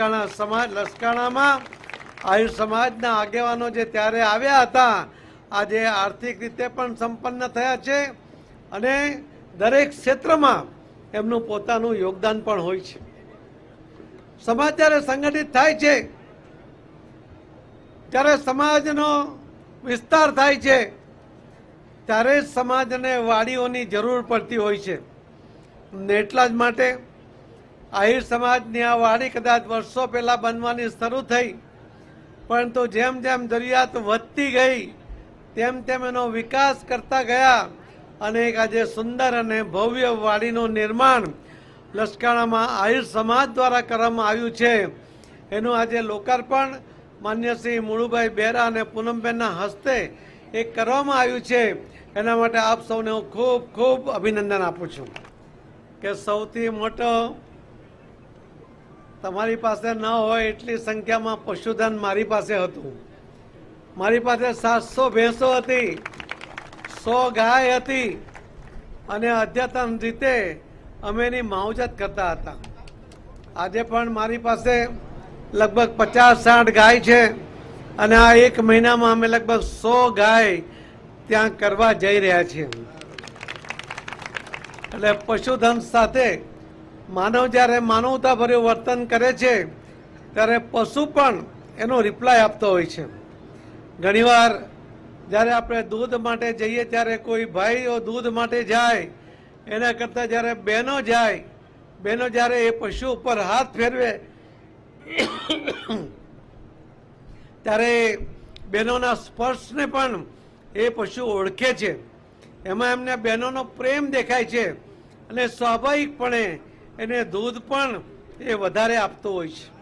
લસકાણા સમાજ લસકાણામાં આયુ સમાજના આગેવાનો જે ત્યારે આવ્યા હતા, આજે આર્થિક રીતે પણ સંપન્ન થયા છે અને દરેક ક્ષેત્રમાં એમનું પોતાનું યોગદાન પણ હોય છે. સમાજ જ્યારે સંગઠિત થાય છે, ત્યારે સમાજનો વિસ્તાર થાય છે, ત્યારે સમાજને વાડીઓની જરૂર પડતી હોય છે. ને એટલા જ માટે આહિર સમાજની આ વાડી કદાચ વર્ષો પહેલાં બનવાની શરૂ થઈ, પરંતુ જેમ જેમ જરૂરિયાત વધતી ગઈ, તેમ તેમ એનો વિકાસ કરતા ગયા અને એક આજે સુંદર અને ભવ્ય વાડીનું નિર્માણ લસકાણામાં આહિર સમાજ દ્વારા કરવામાં આવ્યું છે. એનું આજે લોકાર્પણ માન્ય શ્રી મુળુભાઈ બેરા અને પૂનમબેનના હસ્તે એ કરવામાં આવ્યું છે. એના માટે આપ સૌને હું ખૂબ ખૂબ અભિનંદન આપું છું કે સૌથી મોટો તમારી પાસે ન હોય એટલી સંખ્યામાં પશુધન મારી પાસે હતું. મારી પાસે સાતસો ભેંસો હતી, સો ગાય હતી અને અદ્યતન રીતે અમે એની માવજત કરતા હતા. આજે પણ મારી પાસે લગભગ પચાસ સાઠ ગાય છે અને આ એક મહિનામાં અમે લગભગ સો ગાય ત્યાં કરવા જઈ રહ્યા છીએ. એટલે પશુધન સાથે માનવ જ્યારે માનવતાભર્યું વર્તન કરે છે, ત્યારે પશુ પણ એનો રિપ્લાય આપતો હોય છે. ઘણીવાર જ્યારે આપણે દૂધ માટે જઈએ, ત્યારે કોઈ ભાઈઓ દૂધ માટે જાય, એના કરતાં જ્યારે બહેનો જાય, બહેનો જ્યારે એ પશુ ઉપર હાથ ફેરવે, ત્યારે બહેનોના સ્પર્શને પણ એ પશુ ઓળખે છે. એમાં એમને બહેનોનો પ્રેમ દેખાય છે અને સ્વાભાવિકપણે એને દૂધ પણ એ વધારે આપતો હોય છે.